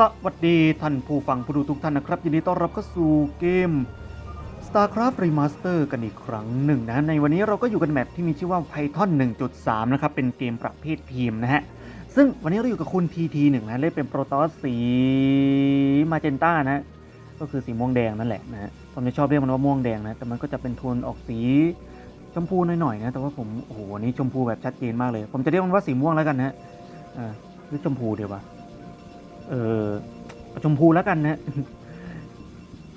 สวัสดีท่านผู้ฟังผู้ดูทุกท่านนะครับ ยินดีต้อนรับเข้าสู่เกม StarCraft Remaster กันอีกครั้งหนึ่งนะ ในวันนี้เราก็อยู่กันแมปที่มีชื่อว่า Python 1.3 นะครับ เป็นเกมประเภททีมนะฮะ ซึ่งวันนี้เราอยู่กับคุณ TT1 นะ เล่นเป็นโปรตอสสีมาเจนต้านะ ก็คือสีม่วงแดงนั่นแหละนะฮะผมจะชอบเรียกมันว่าม่วงแดงนะ แต่มันก็จะเป็นโทนออกสีชมพูหน่อยๆนะ แต่ว่าผมโอ้โหนี้ชมพูแบบชัดเจนมากเลย ผมจะเรียกมันว่าสีม่วงแล้วกันนะฮะอ่าหรือชมพูเดี๋ยววะ เออชมพูแล้วกันนะ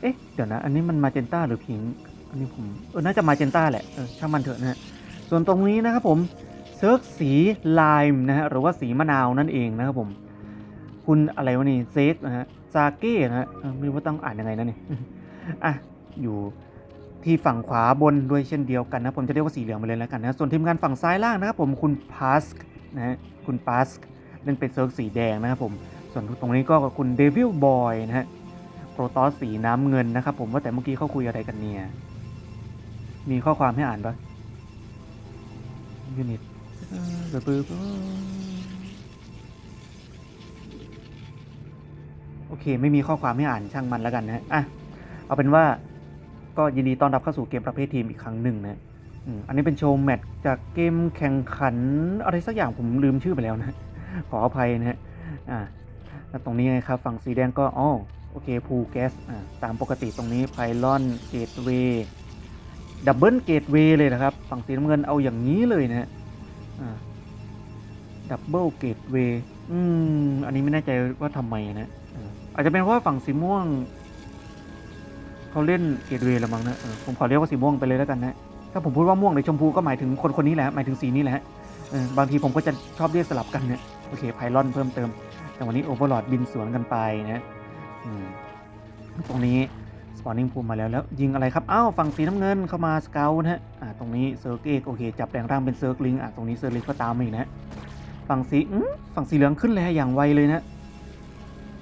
เอ๊ะ เดี๋ยวนะ อันนี้มันมาเจนต้าหรือพิง อันนี้ผมเออน่าจะมาเจนต้าแหละ เออ ช่างมันเถอะนะ ส่วนตรงนี้นะครับผมเซิร์กสีไลม์นะฮะ หรือว่าสีมะนาวนั่นเองนะครับผม คุณอะไรวะนี่เซกนะฮะ ซาเก้นะฮะ ไม่รู้ว่าต้องอ่านยังไงนะนี่ อะ อยู่ที่ฝั่งขวาบนด้วยเช่นเดียวกันนะ ผมจะเรียกว่าสีเหลืองไปเลยแล้วกันนะ ส่วนทีมงานฝั่งซ้ายล่างนะครับผม คุณพาสกนะฮะ คุณพาสกเล่นเป็นเซิร์กสีแดงนะครับผม ส่วนตรงนี้ก็คุณเดวิลบอยนะฮะโปรตอสสีน้ำเงินนะครับ ผมว่าแต่เมื่อกี้เขาคุยอะไรกันเนี่ยมีข้อความให้อ่านปะยูนิตเออโอเค ไม่มีข้อความให้อ่านช่างมันแล้วกันนะอะเอาเป็นว่าก็ยินดีต้อนรับเข้าสู่เกมประเภททีมอีกครั้งหนึ่งนะอืมอันนี้เป็นโชว์แมตช์จากเกมแข่งขันอะไรสักอย่างผมลืมชื่อไปแล้วนะ ขออภัยนะฮะอ่า ตรงนี้ไงครับฝั่งสีแดงก็อ๋อโอเคพูแก๊สอ่าตามปกติตรงนี้ไพลอนเกตเวย์ดับเบิลเกตเวย์เลยนะครับ ฝั่งสีน้ำเงินเอาอย่างนี้เลยนะฮะดับเบิลเกตเวย์อืมอันนี้ไม่แน่ใจว่าทำไมนะอาอาจจะเป็นเพราะว่าฝั่งสีม่วงเขาเล่นเกตเวย์ละมั้งนะผมขอเรียกว่าสีม่วงไปเลยแล้วกันนะถ้าผมพูดว่าม่วงหรือชมพูก็หมายถึงคนคนนี้แหละหมายถึงสีนี้แหละบางทีผมก็จะชอบเรียกสลับกันเนี่ยโอเคไพลอนเพิ่มเติม แต่วันนี้โอเวอร์ลอดบินสวนกันไปนะตรงนี้สปอนนิ่งพูมาแล้วแล้วยิงอะไรครับ อ้าวฝั่งสีน้ำเงินเข้ามาสเกลนะฮะอ่าตรงนี้เซิร์กเอกโอเค จับแปลงร่างเป็นเซิร์กลิงอ่าตรงนี้เซิร์กลิงก็ตามมาอีกนะฝั่งสีฝั่งสีเหลืองขึ้นเลยฮะอย่างไวเลยนะ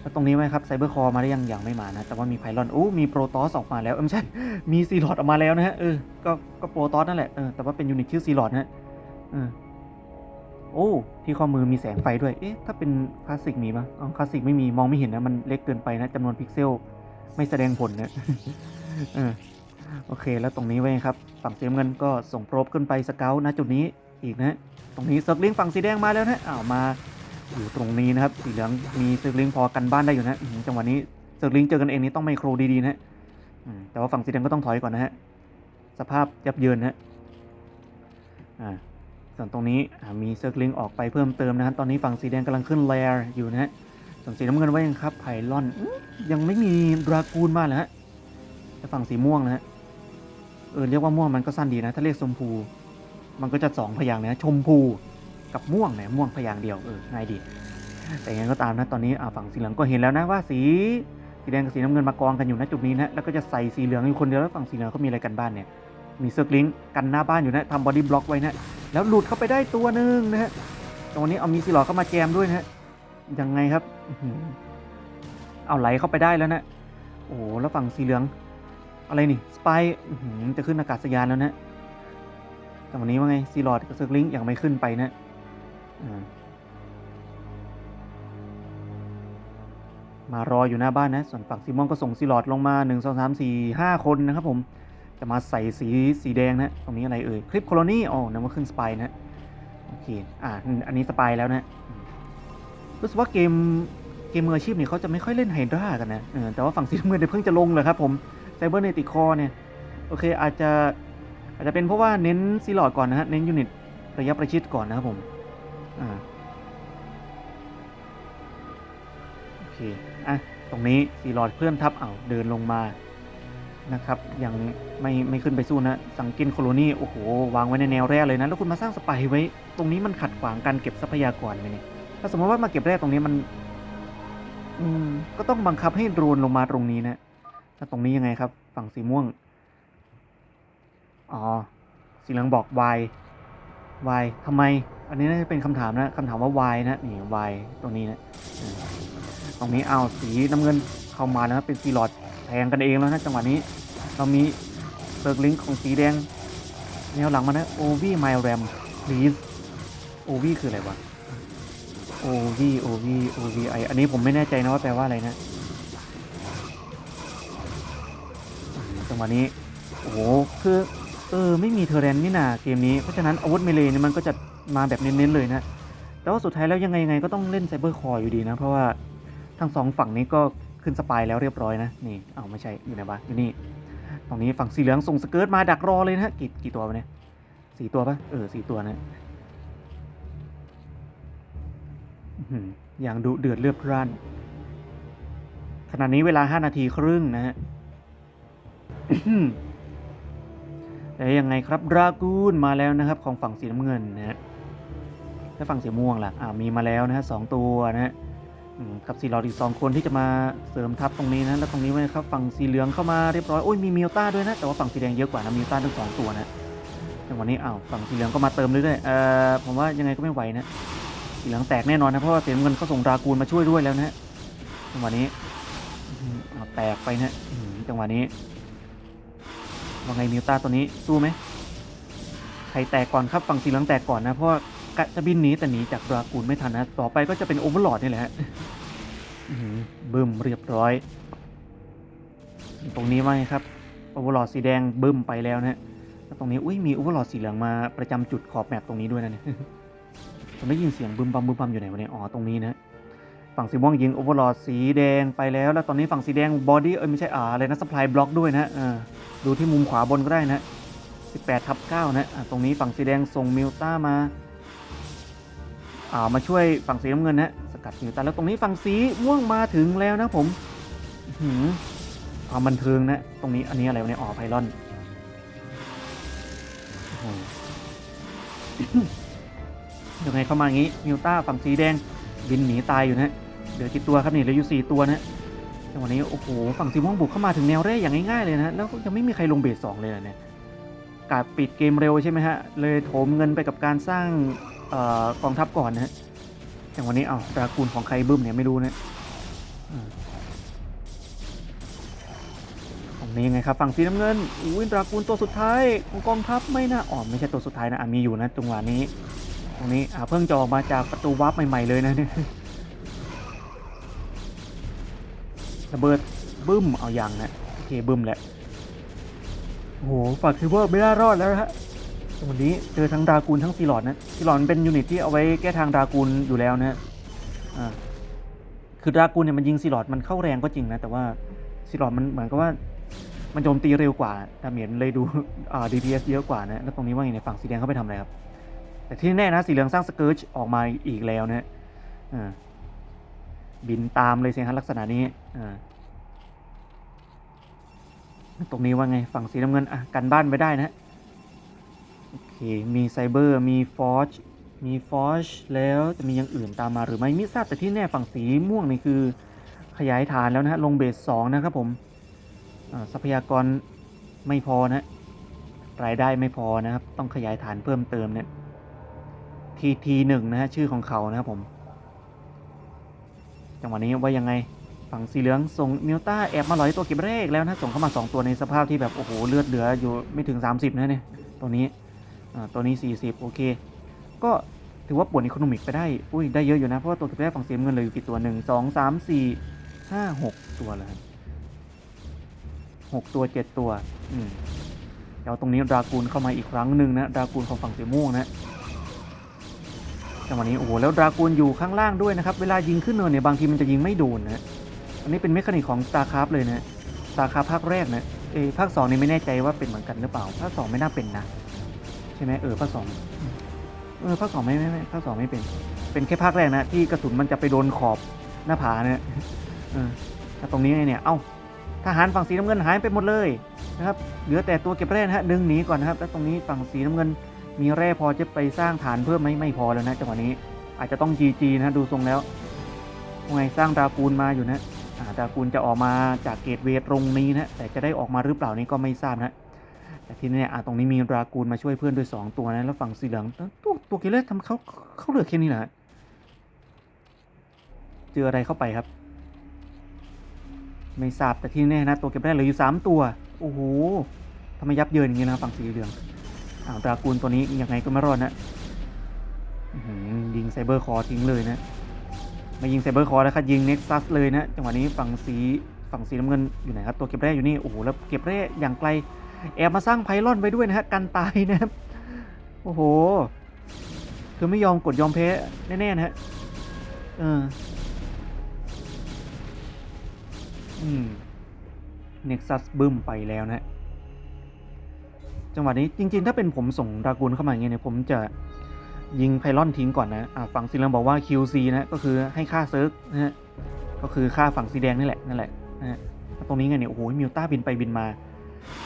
แล้วตรงนี้ไหมครับไซเบอร์คอมาได้ยังยังไม่มานะ แต่ว่ามีไพลอนโอ้มีโปรตอสออกมาแล้วเออไม่ใช่มีซีลอดออกมาแล้วนะฮะเออก็ก็โปรตอสนั่นแหละเออแต่ว่าเป็นยูนิตชื่อซีลอดนะฮะเออ โอ้ ที่ข้อมือมีแสงไฟด้วย เอ๊ะ ถ้าเป็นคลาสสิกมีปะอ๋อคลาสสิกไม่มี มองไม่เห็นนะ มันเล็กเกินไปนะจำนวนพิกเซล ไม่แสดงผลนะเออโอเค แล้วตรงนี้ไว้ครับ ฝั่งสีน้ำเงินก็ส่งโปรบขึ้นไปสเกลนะจุดนี้อีกนะ ตรงนี้เซิร์ลิงฝั่งสีแดงมาแล้วนะ อ้าว มาอยู่ตรงนี้นะครับ สีเหลืองมีเซิร์ลิงพอกันบ้านได้อยู่นะจังหวะนี้เซิร์ลิงเจอกันเองนี่ต้องไมโครดีๆนะแต่ว่าฝั่งสีแดงก็ต้องถอยก่อนนะฮะ สภาพยับเยินนะฮะอ่า ส่วนตรงนี้มีเซิร์ฟลิงออกไปเพิ่มเติมนะครับตอนนี้ฝั่งสีแดงกำลังขึ้นแลร์อยู่นะฮะส่วนสีน้ำเงินว่ายังครับไพลอนยังไม่มีดรากูนมาเลยฮะแต่ฝั่งสีม่วงนะฮะเออเรียกว่าม่วงมันก็สั้นดีนะ ถ้าเรียกชมพู มันก็จะสองพยางค์นะชมพูกับม่วงเนี่ยม่วงพยางค์เดียวเออง่ายดี แต่ยังไงก็ตามนะตอนนี้ฝั่งสีเหลืองก็เห็นแล้วนะว่าสีสีแดงกับสีน้ำเงินมากองกันอยู่นะจุดนี้นะแล้วก็จะใส่สีเหลืองอยู่คนเดียวแล้วฝั่งสีเหลืองเขามีอะไรกันบ้านเนี่ยมีเซิร์ฟลิงกันหน้าบ้านอยู่นะทำบอดี้บล็อกไว้นะ แล้วหลุดเข้าไปได้ตัวหนึ่งนะฮะตรงนี้เอามีซีหลอดเข้ามาแจมด้วยนะฮะยังไงครับเอาไหลเข้าไปได้แล้วนะโอ้โหแล้วฝั่งสีเหลือง อะไรนี่สไปจะขึ้นอากาศยานแล้วนะแต่วันนี้ว่าไงซีหลอดกับเซิร์ลิงยังไม่ขึ้นไปนะมารออยู่หน้าบ้านนะ ส่วนฝั่งซีมอนก็ส่งซีหลอดลงมา1 2 3 4 5คนนะครับผม จะมาใส่สีสีแดงนะตรงนี้อะไรเอ่ยคลิปโคลนี่อ๋อนึกว่าขึ้นสไปนะโอเคอ่าอันนี้สไปแล้วนะรู้สึกว่าเกมเกมมืออาชีพเนี่ยเขาจะไม่ค่อยเล่นไฮดรากันนะเออแต่ว่าฝั่งสีน้ำเงินเนี่ยเพิ่งจะลงเลยครับผมไซเบอร์เนติคอเนี่ยโอเคอาจจะอาจจะเป็นเพราะว่าเน้นซีลอดก่อนนะฮะเน้นยูนิตระยะประชิดก่อนนะครับผมอ่าโอเคอะตรงนี้ซีลอดเคลื่อนทับเอาเดินลงมา นะครับยังไม่ไม่ขึ้นไปสู้นะ สังกินโคโลนีโอ้โห วางไว้ในแนวแรกเลยนะ แล้วคุณมาสร้างสไปไว้ ตรงนี้มันขัดขวางการเก็บทรัพยากรไหมเนี่ยถ้าสมมติว่ามาเก็บแร่ตรงนี้มัน อืม ก็ต้องบังคับให้โดรนลงมาตรงนี้นะถ้าตรงนี้ยังไงครับ ฝั่งสีม่วง อ๋อ สีเหลืองบอก why why ทำไม อันนี้น่าจะเป็นคำถามนะคำถามว่า why นะ นี่ why ตรงนี้นะ ตรงนี้เอาสีน้ำเงินเข้ามาแล้วเป็นซีลอด แทงกันเองแล้วนะจังหวะนี้ เรามีเซิร์กลิงของสีแดงแนวหลังมานะโอวี่ไมล์แรม please โอวี่คืออะไรวะโอ O V O V O V I อันนี้ผมไม่แน่ใจนะว่าแปลว่าอะไรนะจังหวะนี้โอ้โหคือเออไม่มีเทอร์เรนนี่นาเกมนี้เพราะฉะนั้นอาวุธเมเลเนี่ยมันก็จะมาแบบเน้นๆเลยนะแต่ว่าสุดท้ายแล้วยังไงยังไงก็ต้องเล่นไซเบอร์คอร์อยู่ดีนะ เพราะว่าทั้งสองฝั่งนี้ก็ ขึ้นสปายแล้วเรียบร้อยนะนี่เอาไม่ใช่อยู่ไหนวะอยู่นี่ตรงนี้ฝั่งสีเหลืองส่งสเกิร์ตมาดักรอเลยนะกี่กี่ตัววะเนี่ยสี่ตัวปะเออสี่ตัวนะอื้อย่างดุเดือดเลือดพร่านขณะนี้เวลาห้านาทีครึ่งนะฮะแล้วยังไงครับดรากูนมาแล้วนะครับ ของฝั่งสีน้ำเงินนะฮะแล้วฝั่งสีม่วงล่ะอ่ามีมาแล้วนะฮะสองตัวนะฮะ กับสีหลอดอีกสองคนที่จะมาเสริมทัพตรงนี้นะแล้วตรงนี้ไว้ครับฝั่งสีเหลืองเข้ามาเรียบร้อยโอ้ยมีมิวต้าด้วยนะแต่ว่าฝั่งสีแดงเยอะกว่านะมิวต้าทั้งสองตัวนะจังหวะนี้อ้าวฝั่งสีเหลืองก็มาเติมเรื่อยๆเอ่อผมว่ายังไงก็ไม่ไหวนะสีเหลืองแตกแน่นอนนะเพราะว่าเสีน้ำเงินเขาส่งดรากูนมาช่วยด้วยแล้วนะจังหวะนี้อืมเอาแตกไปนะจังหวะนี้ว่าไงมิวต้าตัวนี้สู้ไหมใครแตกก่อนครับฝั่งสีเหลืองแตกก่อนนะเพราะ กะจะบินหนีแต่หนีจากดรากูลไม่ทันนะ ต่อไปก็จะเป็นโอเวอร์ลอดนี่แหละฮะบึ้มเรียบร้อย ตรงนี้ว่าไงครับโอเวอร์ลอดสีแดงบึ้มไปแล้วนะฮะแล้วตรงนี้อุ้ยมีโอเวอร์ลอดสีเหลืองมาประจำจุดขอบแมปตรงนี้ด้วยนะเนี่ยผมได้ยินเสียงบึ้มบัมบึ้มบัมอยู่ไหนวะเนี่ยอ๋อตรงนี้นะฝั่งสีม่วงยิงโอเวอร์ลอดสีแดงไปแล้ว แล้วตอนนี้ฝั่งสีแดงบอดี้เอ้ยไม่ใช่อ่าอะไรนะสปายบล็อกด้วยนะอ่าดูที่มุมขวาบนก็ได้นะ18ทับ9นะอะตรงนี้ฝั่งสีแดงส่งมิวต้ามา อ่ามาช่วยฝั่งสีน้ำเงินนะสกัดมิวต้าแล้วตรงนี้ฝั่งสีม่วงมาถึงแล้วนะผมหืความบันเทิงนะ ตรงนี้อันนี้อะไรวะเนี่ยอ๋อไพลอนอยังไงเข้ามาอย่างนี้มิวต้าฝั่งสีแดงบินหนีตายอยู่นะเหลือกี่ตัวครับนี่เหลืออยู่สี่ตัวนะจังหวะนี้โอ้โหฝั่งสีม่วงบุกเข้ามาถึงแนวแรกอย่างง่ายๆเลยนะแล้วก็ยังไม่มีใครลงเบสสองเลยนะเนี่ยกาดปิดเกมเร็วใช่ไหมฮะเลยโถมเงินไปกับการสร้าง กองทัพก่อนนะฮะจังวะนี้เอาดรากูลของใครบึ้มเนี่ยไม่รู้นะอ่าตรงนี้ยังไงครับฝั่งสีน้ำเงินอุ้ยดรากูลตัวสุดท้ายของกองทัพไม่น่าอ๋อไม่ใช่ตัวสุดท้ายนะะมีอยู่นะจังหวะนี้ ตรงนี้อ่าเพิ่งจะออกมาจากประตูวาร์ปใหม่ๆเลยนะเนี่ยระเบิดบึ้มเอาอย่างนะโอเคบึ้มแหละโอ้โหฝั่งซิเวอร์ไม่น่ารอดแล้วนะ ฮะวันนี้เจอทั้งดรากูลทั้งซีหลอดนะซีหลอดเป็นยูนิตที่เอาไว้แก้ทางดรากูลอยู่แล้วนะอ่าคือดรากูลเนี่ยมันยิงซีหลอดมันเข้าแรงก็จริงนะแต่ว่าซีหลอดมันเหมือนกับว่ามันโจมตีเร็วกว่าดาเมจเลยดูอ่า DPS เยอะกว่านะแล้วตรงนี้ว่าไงในฝั่งสีแดงเขาไปทำอะไรครับ แต่ที่แน่นะสีเหลืองสร้างสเกิร์ชออกมาอีกแล้วนะอ่าบินตามเลยสิฮะลักษณะนี้อ่าตรงนี้ว่าไงฝั่งสีน้ำเงินอะกันบ้านไปได้นะ เค มีไซเบอร์ มีฟอร์ชมีฟอร์ชแล้วจะมีอย่างอื่นตามมาหรือไม่ไม่ทราบแต่ที่แน่ฝั่งสีม่วงนี่คือขยายฐานแล้วนะฮะ ลงเบสสองนะครับผมอ่าทรัพยากรไม่พอนะรายได้ไม่พอนะครับ ต้องขยายฐานเพิ่มเติมเนี่ย TT หนึ่งนะฮะ ชื่อของเขานะครับผม จังหวะนี้ว่ายังไงฝั่งสีเหลืองส่งมิวต้าแอบมาหลอยตัวเก็บเลขแล้วนะส่งเข้ามา 2 ตัวในสภาพที่แบบ โอ้โห เลือดเหลืออยู่ไม่ถึง 30นะเนี่ยตัวนี้ ตัวนี้ 40 โอเค ก็ถือว่าป่วนอีโคโนมิกไปได้ อุ้ย ได้เยอะอยู่นะ เพราะว่าตัวเก็บเลขฝั่งสีน้ำเงินเหลยอยู่กี่ตัวหนึ่งสองสามสี่ห้าหกตัวแล้วหกตัวเจ็ดตัว อืมเดี๋ยวตรงนี้ดรากูลเข้ามาอีกครั้งหนึ่งนะดรากูลของฝั่งสีม่วงนะจังหวะนี้โอ้โหแล้วดรากูลอยู่ข้างล่างด้วยนะครับเวลายิงขึ้นเนินเนี่ยบางทีมันจะยิงไม่โดนนะอันนี้เป็นเมคานิกของ StarCraft เลยนะ StarCraft ภาคแรกนะเอยภาค2นี่ไม่แน่ใจว่าเป็นเหมือนกันหรือเปล่า ภาค 2 ไม่น่าเป็นนะ ใช่ไหมเออภาค2เออภาค2ไม่ไม่ไม่ภาค2ไม่เป็น เป็นแค่ภาคแรกนะที่กระสุนมันจะไปโดนขอบหน้าผาเนี่ยเออแต่ตรงนี้เนี่ยเอ้าทหารฝั่งสีน้ำเงินหายไปหมดเลยนะครับเหลือแต่ตัวเก็บแร่นะฮะดึงหนีก่อนนะครับ แล้วตรงนี้ฝั่งสีน้ำเงิน มีแร่พอจะไปสร้างฐานเพิ่มไหมไม่พอแล้วนะจังหวะนี้ อาจจะต้อง GG นะดูทรงแล้วว่าไงสร้างดรากูลมาอยู่นะอ่าดรากูลจะออกมาจากเกตเวทตรงนี้นะแต่จะได้ออกมาหรือเปล่านี่ก็ไม่ทราบนะ แต่ที่นี่อ่าตรงนี้มีรากูลมาช่วยเพื่อนด้วย2ตัวนะแล้วฝั่งสีเหลืองตัวตัวเกเลสทำเขาเขาเหลือแค่นี้นะเจออะไรเข้าไปครับ ไม่ทราบแต่ที่แน่นะตัวเก็บได้เหลืออยู่3ตัวโอ้โหทำไมยับเยินอย่างนี้นะฝั่งสีเหลืองอ้าวดรากูลตัวนี้ยังไงก็ไม่รอดนะยิงไซเบอร์คอร์ทิ้งเลยนะมายิงไซเบอร์คอร์แล้วครับยิงเน็กซัสเลยนะจังหวะนี้ฝั่งสีฝั่งสีน้ำเงินอยู่ไหนครับตัวเก็บแร่อยู่นี่โอ้โหแล้วเก็บแร่อย่างไกล แอบมาสร้างไพลอนไว้ด้วยนะฮะกันตายนะครับ โอ้โห คือไม่ยอมกดยอมแพ้แน่ๆนะฮะเอออืมเน็กซัสบึ้มไปแล้วนะฮะจังหวะนี้จริง ๆ ถ้าเป็นผมส่งดรากูลเข้ามาอย่างเงี้ยเนี่ยผมจะยิงไพลอนทิ้งก่อนนะอ่าฝั่งสีเหลืองบอกว่า QC นะก็คือให้ค่าเซิร์ฟนะฮะก็คือค่าฝั่งสีแดงนี่แหละนั่นแหละนะฮะตรงนี้ไงเนี่ยโอ้โหมิวต้าบินไปบินมา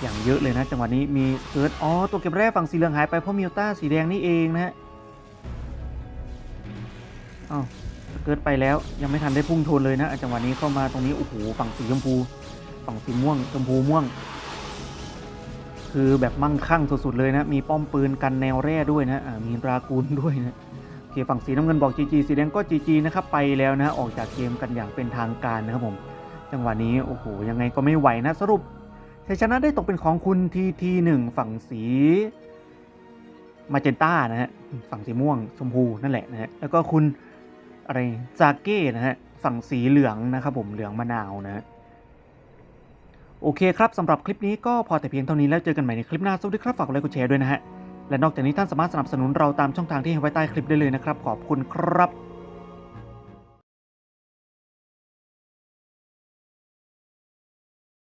อย่างเยอะเลยนะ จังหวะนี้มีเซิร์ชอ๋อตัวเก็บแร่ฝั่งสีเหลืองหายไปเพราะมิวต้าสีแดงนี่เองนะฮะอ้าวเกิดไปแล้วยังไม่ทันได้พุ่งชนเลยนะจังหวะนี้เข้ามาตรงนี้โอ้โหฝั่งสีชมพูฝั่งสีม่วงชมพูม่วง คือแบบมั่งคั่งสุดๆเลยนะ มีป้อมปืนกันแนวแร่ด้วยนะมีรากูลด้วยนะโอเคฝั่งสีน้ำเงินบอก GG สีแดงก็ GG นะครับไปแล้วนะออกจากเกมกันอย่างเป็นทางการนะครับผม จังหวะนี้โอ้โหยังไงก็ไม่ไหวนะสรุป ชัยชนะได้ตกเป็นของคุณ TT1 ฝั่งสีมาเจนต้านะฮะฝั่งสีม่วงชมพูนั่นแหละนะฮะแล้วก็คุณอะไรซาเก้นะฮะฝั่งสีเหลืองนะครับผมเหลืองมะนาวนะ โอเคครับสำหรับคลิปนี้ก็พอแต่เพียงเท่านี้แล้วเจอกันใหม่ในคลิปหน้าสวัสดีครับฝากกดไลค์กดแชร์ด้วยนะฮะและนอกจากนี้ท่านสามารถสนับสนุนเราตามช่องทางที่ให้ไว้ใต้คลิปได้เลยนะครับ ขอบคุณครับ